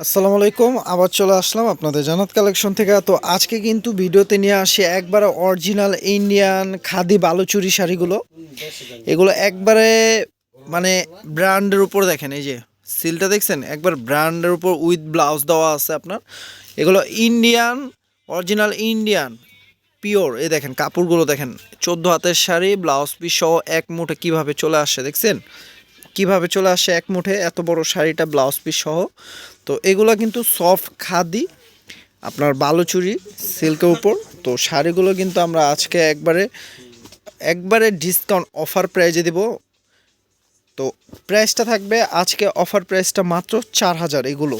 আসসালামু আলাইকুম, আবার চলে আসলাম আপনাদের জানাত কালেকশন থেকে। তো আজকে কিন্তু ভিডিওতে নিয়ে আসি একবারে অরিজিনাল ইন্ডিয়ান খাদি বালুচুরি শাড়িগুলো। এগুলো একবারে মানে ব্র্যান্ডের উপর দেখেন, এই যে সিলটা দেখছেন? একবার ব্র্যান্ডের উপর উইথ ব্লাউজ দেওয়া আছে আপনার। এগুলো ইন্ডিয়ান অরিজিনাল ইন্ডিয়ান পিওর এই দেখেন, কাপড়গুলো দেখেন, চোদ্দ হাতের শাড়ি ব্লাউজ পিস সহ এক মুঠে কীভাবে চলে আসে, দেখছেন? কীভাবে চলে আসে এক মুঠে, এত বড় শাড়িটা ব্লাউজ পিস সহ। তো এগুলো কিন্তু সফট খাদি, আপনার বালুচুরি সিল্কের উপর। তো শাড়িগুলো কিন্তু আমরা আজকে একবারে একবারে ডিসকাউন্ট অফার প্রাইজে দিব। তো প্রাইসটা থাকবে, আজকে অফার প্রাইসটা মাত্র চার হাজার। এগুলো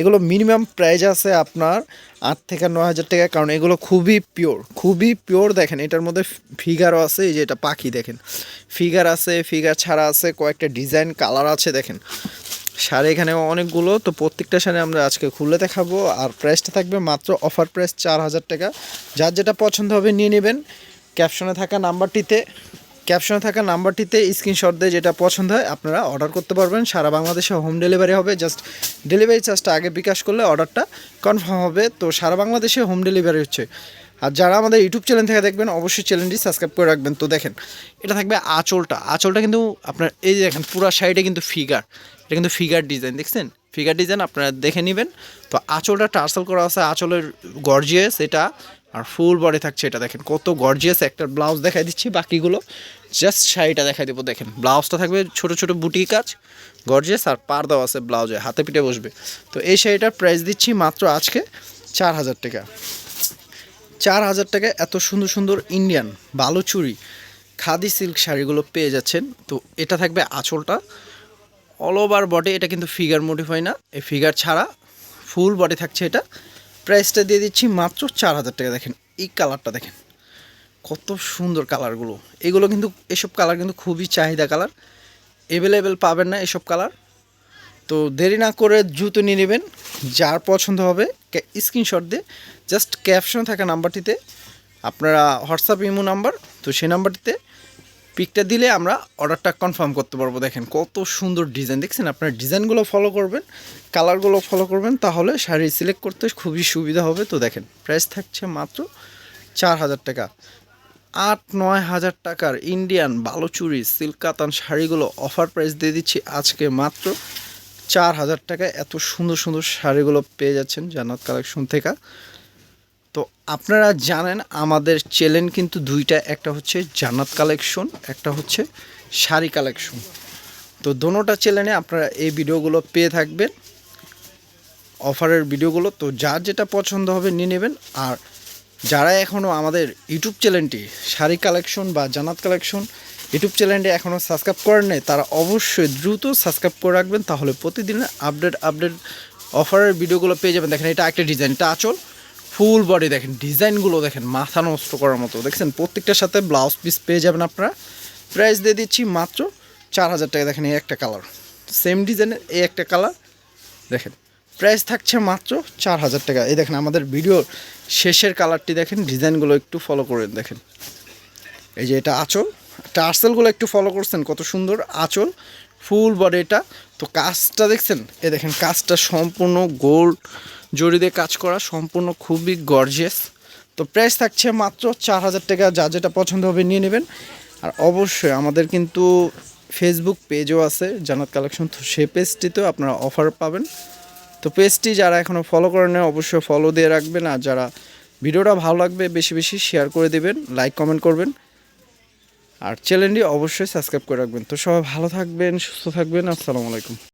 এগুলো মিনিমাম প্রাইস আছে আপনার আট থেকে নয় হাজার টাকা, কারণ এগুলো খুবই পিওর খুবই পিওর দেখেন, এটার মধ্যে ফিগারও আছে, এই যে এটা পাখি দেখেন। ফিগার আছে ফিগার ছাড়া আছে, কয়েকটা ডিজাইন কালার আছে দেখেন। শাড়ি এখানে অনেকগুলো, তো প্রত্যেকটা শাড়ি আমরা আজকে খুলে দেখাবো, আর প্রাইসটা থাকবে মাত্র অফার প্রাইস চার হাজার টাকা। যার যেটা পছন্দ হবে নিয়ে নেবেন। ক্যাপশনে থাকা নাম্বারটিতে ক্যাপশনে থাকা নাম্বারটিতে স্ক্রিনশট দিয়ে যেটা পছন্দ হয়, আপনারা অর্ডার করতে পারবেন। সারা বাংলাদেশে হোম ডেলিভারি হবে, জাস্ট ডেলিভারি চার্জটা আগে বিকাশ করলে অর্ডারটা কনফার্ম হবে। তো সারা বাংলাদেশে হোম ডেলিভারি হচ্ছে। আর যারা আমাদের ইউটিউব চ্যানেল থেকে দেখবেন, অবশ্যই চ্যানেলটি সাবস্ক্রাইব করে রাখবেন। তো দেখেন, এটা থাকবে আঁচলটা। আঁচলটা কিন্তু আপনার, এই যে দেখেন, পুরো সাইডে কিন্তু ফিগার এটা কিন্তু ফিগার ডিজাইন দেখছেন? ফিগার ডিজাইন আপনারা দেখে নেবেন। তো আঁচলটা টার্সেল করা আছে, আঁচলের গর্জিয়াস এটা। আর ফুল বডি থাকছে এটা দেখেন, কত গর্জিয়াস একটা ব্লাউজ দেখাই দিচ্ছি বাকিগুলো। জাস্ট শাড়িটা দেখাই দেবো, দেখেন ব্লাউজটা থাকবে ছোট ছোট বুটি কাজ গর্জিয়াস আর পার দেওয়া আছে ব্লাউজে হাতে পিঠে বসবে। তো এই শাড়িটার প্রাইস দিচ্ছি মাত্র আজকে চার হাজার টাকা। চার হাজার টাকা এত সুন্দর সুন্দর ইন্ডিয়ান বালুচুরি, খাদি সিল্ক শাড়িগুলো পেয়ে যাচ্ছেন। তো এটা থাকবে আঁচলটা। অল ওভার বডি এটা কিন্তু ফিগার মডিফাই না, এই ফিগার ছাড়া ফুল বডি থাকছে এটা। প্রাইসটা দিয়ে দিচ্ছি মাত্র চার হাজার টাকা। দেখেন, এই কালারটা দেখেন। কত সুন্দর কালারগুলো। এগুলো কিন্তু, এসব কালার কিন্তু খুবই চাহিদা কালার। অ্যাভেলেবেল পাবেন না এসব কালার। তো দেরি না করে জুতো নিয়ে নেবেন। যার পছন্দ হবে স্ক্রিনশট দিয়ে জাস্ট ক্যাপশন থাকা নাম্বারটিতে আপনারা হোয়াটসঅ্যাপ ইমো নাম্বার তো সেই নাম্বারটিতে পিকটা দিলে আমরা অর্ডারটা কনফার্ম করতে পারব। দেখেন কত সুন্দর ডিজাইন দেখছেন আপনার ডিজাইনগুলো ফলো করবেন কালারগুলো ফলো করবেন, তাহলে শাড়ি সিলেক্ট করতে খুবই সুবিধা হবে। তো দেখেন প্রাইস থাকছে মাত্র চার হাজার টাকা। আট, নয় হাজার টাকার ইন্ডিয়ান বালুচুরি সিল্কাতান শাড়িগুলো অফার প্রাইস দিয়ে দিচ্ছি আজকে মাত্র চার হাজার টাকায়। এত সুন্দর সুন্দর শাড়িগুলো পেয়ে যাচ্ছেন জান্নাত কালেকশন থেকে। তো আপনারা জানেন আমাদের চ্যানেল কিন্তু দুইটা, একটা হচ্ছে জান্নাত কালেকশন একটা হচ্ছে শাড়ি কালেকশন তো দোনোটা চ্যানেলে আপনারা এই ভিডিওগুলো পেয়ে থাকবেন, অফারের ভিডিওগুলো। তো যার যেটা পছন্দ হবে নিয়ে নেবেন। আর যারা এখনও আমাদের ইউটিউব চ্যানেলটি শাড়ি কালেকশন বা জানাত কালেকশন ইউটিউব চ্যানেলটি এখনও সাবস্ক্রাইব করেন নাই, তারা অবশ্যই দ্রুত সাবস্ক্রাইব করে রাখবেন, তাহলে প্রতিদিনের আপডেট আপডেট অফারের ভিডিওগুলো পেয়ে যাবেন। দেখেন এটা একটা ডিজাইন এটা আচল। ফুল বডি দেখেন, ডিজাইনগুলো দেখেন, মাথা নষ্ট করার মতো। দেখছেন, প্রত্যেকটার সাথে ব্লাউজ পিস পেয়ে যাবেন আপনারা। প্রাইস দিয়ে দিচ্ছি মাত্র চার হাজার টাকা, দেখেন এই একটা কালার সেম ডিজাইনের এই একটা কালার দেখেন প্রাইস থাকছে মাত্র চার হাজার টাকা। এই দেখেন, আমাদের ভিডিওর শেষের কালারটি দেখেন ডিজাইনগুলো একটু ফলো করে দেখেন। এই যে এটা আঁচল, টার্সেলগুলো একটু ফলো করছেন, কত সুন্দর আঁচল। ফুল এটা। তো কাজটা দেখছেন? এ দেখেন, কাজটা সম্পূর্ণ গোল্ড জড়ি দিয়ে কাজ করা, সম্পূর্ণ খুবই গর্জিয়াস তো প্রাইস থাকছে মাত্র চার হাজার টাকা, যা যেটা পছন্দ হবে নিয়ে নেবেন। আর অবশ্যই আমাদের কিন্তু ফেসবুক পেজও আছে জানাত কালেকশন তো সে পেজটিতেও আপনারা অফার পাবেন। তো পেজটি যারা এখনও ফলো করেন অবশ্যই ফলো দিয়ে রাখবেন। আর যারা ভিডিওটা ভালো লাগবে, বেশি বেশি শেয়ার করে দেবেন লাইক কমেন্ট করবেন। আর চ্যানেলটি অবশ্যই সাবস্ক্রাইব করে রাখবেন। তো সবাই ভালো থাকবেন সুস্থ থাকবেন আসসালামু আলাইকুম।